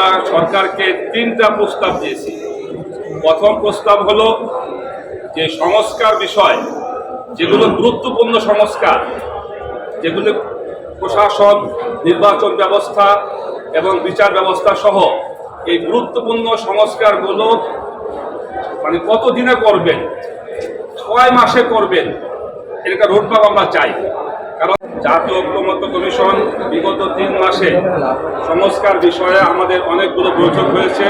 আমরা সরকারকে তিনটা প্রস্তাব দিয়েছি। প্রথম প্রস্তাব হলো যে সংস্কার বিষয়, যেগুলো গুরুত্বপূর্ণ সংস্কার, যেগুলো প্রশাসন, নির্বাচন ব্যবস্থা এবং বিচার ব্যবস্থা সহ এই গুরুত্বপূর্ণ সংস্কারগুলো মানে কত দিনে করবেন, ছয় মাসে করবেন, এর রোডম্যাপ আমরা চাই। কারণ জাতীয় ঐক্যমত্য কমিশন বিগত তিন মাসে সংস্কার বিষয়ে আমাদের অনেকগুলো বৈঠক হয়েছে।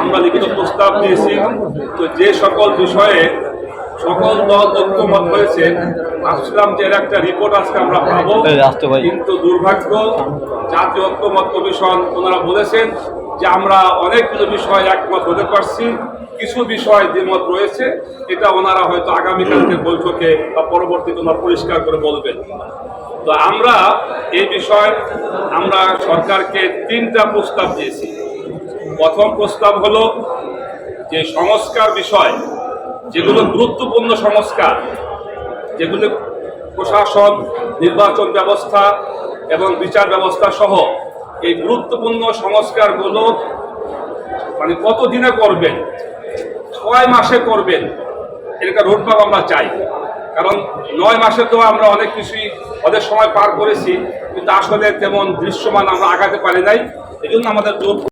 আমরা লিখিত প্রস্তাব দিয়েছি। তো যে সকল বিষয়ে সকল দল ঐক্যমত হয়েছে। ভাবছিলাম যে এর একটা রিপোর্ট আজকে আমরা পাবো। কিন্তু দুর্ভাগ্য জাতীয় ঐক্যমত কমিশন ওনারা বলেছেন যে আমরা অনেকগুলো বিষয় একমত হতে পারছি। কিছু বিষয় দ্বিমত রয়েছে। এটা ওনারা হয়তো আগামীকালকে বৈঠকে বা পরবর্তীতে ওনারা পরিষ্কার করে বলবেন। তো আমরা এই বিষয় আমরা সরকারকে তিনটা প্রস্তাব দিয়েছি। প্রথম প্রস্তাব হলো যে সংস্কার বিষয় যেগুলো গুরুত্বপূর্ণ সংস্কার, যেগুলো প্রশাসন, নির্বাচন ব্যবস্থা এবং বিচার ব্যবস্থা সহ এই গুরুত্বপূর্ণ সংস্কারগুলো মানে কত দিনে করবেন, ছয় মাসে করবেন একটা রোডম্যাপ আমরা চাই। কারণ নয় মাসে তো আমরা অনেক কিছুই অনেক সময় পার করেছি, কিন্তু আসলে তেমন দৃশ্যমান আমরা আগাতে পারি নাই এই জন্য আমাদের জোর